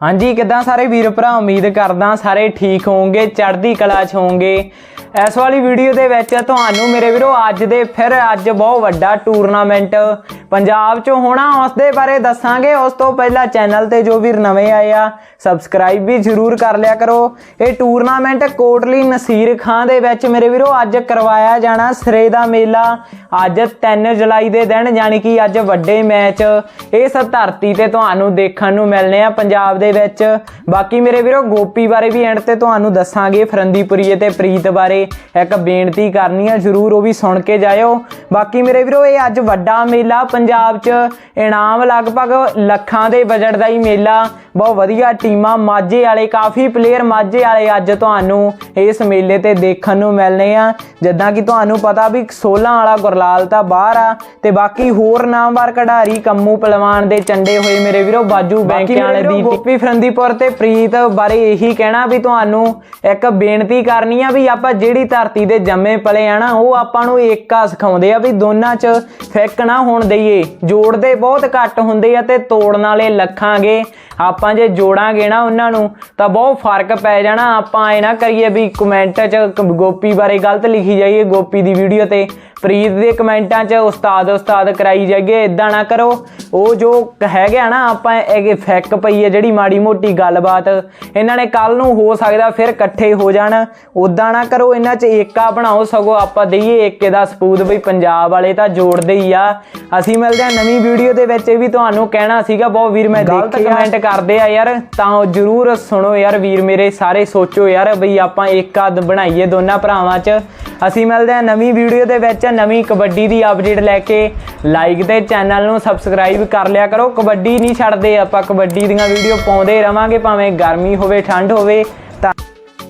ਹਾਂਜੀ, ਕਿਦਾਂ ਸਾਰੇ ਵੀਰ ਭਰਾ? ਉਮੀਦ ਕਰਦਾ ਸਾਰੇ ਠੀਕ ਹੋਵੋਗੇ, ਚੜ੍ਹਦੀ ਕਲਾ 'ਚ ਹੋਵੋਗੇ। ਇਸ ਵਾਲੀ ਵੀਡੀਓ ਦੇ ਵਿੱਚ ਤੁਹਾਨੂੰ ਮੇਰੇ ਵੀਰੋ, ਅੱਜ ਦੇ ਫਿਰ ਅੱਜ ਬਹੁਤ ਵੱਡਾ ਟੂਰਨਾਮੈਂਟ ਪੰਜਾਬ 'ਚ ਹੋਣਾ। ਉਸ ਦੇ ਬਾਰੇ ਦੱਸਾਂਗੇ। ਉਸ ਤੋਂ ਪਹਿਲਾਂ ਚੈਨਲ ਤੇ ਜੋ ਵੀਰ ਨਵੇਂ ਆਏ ਆ ਸਬਸਕ੍ਰਾਈਬ ਵੀ ਜ਼ਰੂਰ ਕਰ ਲਿਆ ਕਰੋ। ਇਹ ਟੂਰਨਾਮੈਂਟ ਕੋਟਲੀ ਨਸੀਰ ਖਾਂ ਦੇ ਵਿੱਚ ਮੇਰੇ ਵੀਰੋ, ਅੱਜ ਕਰਵਾਇਆ ਜਾਣਾ ਸਿਰੇ ਦਾ ਮੇਲਾ। ਅੱਜ 3 ਜੁਲਾਈ ਦੇ ਦਿਨ, ਯਾਨੀ ਕਿ ਅੱਜ ਵੱਡੇ ਮੈਚ। ਇਸ ਧਰਤੀ ਤੇ ਤੁਹਾਨੂੰ ਦੇਖਣ ਨੂੰ ਮਿਲਨੇ ਆ। ਪੰਜਾਬ ਦੇ ਵਿੱਚ। ਬਾਕੀ ਮੇਰੇ ਵੀਰੋ ਗੋਪੀ ਬਾਰੇ ਵੀ ਐਂਡ ਤੇ ਤੁਹਾਨੂੰ ਦੱਸਾਂਗੇ ਫਰੰਦੀਪੁਰੀਏ ਤੇ ਪ੍ਰੀਤ ਬਾਰੇ। ਇੱਕ ਬੇਨਤੀ ਕਰਨੀ ਆ ਜਰੂਰ ਉਹ ਵੀ ਸੁਣ ਕੇ ਜਾਇਓ। ਬਾਕੀ ਮੇਰੇ ਵੀਰੋ ਇਹ ਅੱਜ ਵੱਡਾ ਮੇਲਾ ਪੰਜਾਬ 'ਚ ਇਨਾਮ ਲਗਭਗ ਲੱਖਾਂ ਦੇ ਬਜਟ ਦਾ ਹੀ ਮੇਲਾ। ਬਹੁਤ ਵਧੀਆ ਟੀਮਾਂ ਮਾਝੇ ਵਾਲੇ ਕਾਫੀ ਪਲੇਅਰ ਮਾਝੇ ਵਾਲੇ ਅੱਜ ਤੁਹਾਨੂੰ ਇਸ ਮੇਲੇ ਤੇ ਦੇਖਣ ਨੂੰ ਮਿਲਨੇ ਆ। ਜਿੱਦਾਂ ਕਿ ਤੁਹਾਨੂੰ ਪਤਾ ਵੀ 16 ਵਾਲਾ ਗੁਰਲਾਲ ਤਾਂ ਬਾਹਰ ਆ। ਤੇ ਬਾਕੀ ਹੋਰ ਨਾਮਵਰ ਖਿਡਾਰੀ ਕੰਮੂ ਪਹਿਲਵਾਨ ਦੇ ਚੰਡੇ ਹੋਏ ਮੇਰੇ ਵੀਰੋ ਬਾਜੂ ਬੈਂਕਿਆਂ ਵਾਲੇ ਦੀ ਗੋਪੀ ਫਰੰਦੀਪੁਰ ਤੇ ਪ੍ਰੀਤ ਬਾਰੇ ਇਹੀ ਕਹਿਣਾ ਵੀ ਤੁਹਾਨੂੰ ਇੱਕ ਬੇਨਤੀ ਕਰਨੀ ਆ ਵੀ ਆਪਾਂ ਜਿਹੜੀ ਧਰਤੀ ਦੇ ਜੰਮੇ ਪਲੇ ਆ ਨਾ, ਉਹ ਆਪਾਂ ਨੂੰ ਏਕਾ ਸਿਖਾਉਂਦੇ ਆ ਵੀ ਦੋਨਾਂ 'ਚ ਫਿੱਕ ਨਾ ਹੋਣ ਦਈਏ। ਜੋੜਦੇ ਬਹੁਤ ਘੱਟ ਹੁੰਦੇ ਆ ਤੇ ਤੋੜਨ ਵਾਲੇ ਲੱਖਾਂਗੇ। ਆਪਾਂ ਜੇ ਜੋੜਾਂਗੇ ਨਾ ਉਹਨਾਂ ਨੂੰ, ਤਾਂ ਬਹੁਤ ਫ਼ਰਕ ਪੈ ਜਾਣਾ। ਆਪਾਂ ਇਹ ਨਾ ਕਰੀਏ ਵੀ ਕਮੈਂਟ 'ਚ ਗੋਪੀ ਬਾਰੇ ਗਲਤ ਲਿਖੀ ਜਾਈਏ ਗੋਪੀ ਦੀ ਵੀਡੀਓ ਤੇ। ਪ੍ਰੀਤ ਦੇ ਕਮੈਂਟਾਂ 'ਚ ਉਸਤਾਦ ਉਸਤਾਦ ਕਰਾਈ ਜਾਈਏ ਇਦਾਂ ਨਾ ਕਰੋ। ਉਹ ਜੋ ਹੈਗਾ ਨਾ ਆਪਾਂ ਇਹ ਫੈਕ ਪਈ ਹੈ ਜਿਹੜੀ ਮਾੜੀ ਮੋਟੀ ਗੱਲਬਾਤ। ਇਹਨਾਂ ਨੇ ਕੱਲ ਨੂੰ ਹੋ ਸਕਦਾ ਫਿਰ ਇਕੱਠੇ ਹੋ ਜਾਣ। ਉਦਾਂ ਨਾ ਕਰੋ ਇਹਨਾਂ 'ਚ ਏਕਾ ਬਣਾਓ ਸਗੋਂ ਆਪਾਂ ਦਈਏ ਏਕੇ ਦਾ ਸਬੂਤ ਵੀ ਪੰਜਾਬ ਵਾਲੇ ਤਾਂ ਜੋੜਦੇ ਹੀ ਆ। ਅਸੀਂ ਮਿਲਦੇ ਹਾਂ ਨਵੀਂ ਵੀਡੀਓ ਦੇ ਵਿੱਚ ਇਹ ਵੀ ਤੁਹਾਨੂੰ ਕਹਿਣਾ ਸੀਗਾ। ਬਹੁਤ ਵੀਰ ਮੈਂ ਗਲਤ ਕਮੈਂਟ ਕਰਦੇ ਆ ਯਾਰ ਤਾਂ ਉਹ ਜਰੂਰ ਸੁਣੋ ਯਾਰ ਵੀਰ ਮੇਰੇ ਸਾਰੇ ਸੋਚੋ ਯਾਰ ਬਈ ਆਪਾਂ ਏਕਾ ਬਣਾਈਏ ਦੋਨਾਂ ਭਰਾਵਾਂ 'ਚ। ਅਸੀਂ ਮਿਲਦੇ ਹਾਂ ਨਵੀਂ ਵੀਡੀਓ ਦੇ ਵਿੱਚ। ਨਵੀਂ ਕਬੱਡੀ ਦੀ ਅਪਡੇਟ ਲੈ ਕੇ ਲਾਈਕ ਤੇ ਚੈਨਲ ਨੂੰ ਸਬਸਕ੍ਰਾਈਬ ਕਰ ਲਿਆ ਕਰੋ। ਕਬੱਡੀ ਨਹੀਂ ਛੱਡਦੇ, ਆਪਾਂ ਕਬੱਡੀ ਦੀਆਂ ਵੀਡੀਓ ਪਾਉਂਦੇ ਰਵਾਂਗੇ, ਭਾਵੇਂ ਗਰਮੀ ਹੋਵੇ, ਠੰਡ ਹੋਵੇ।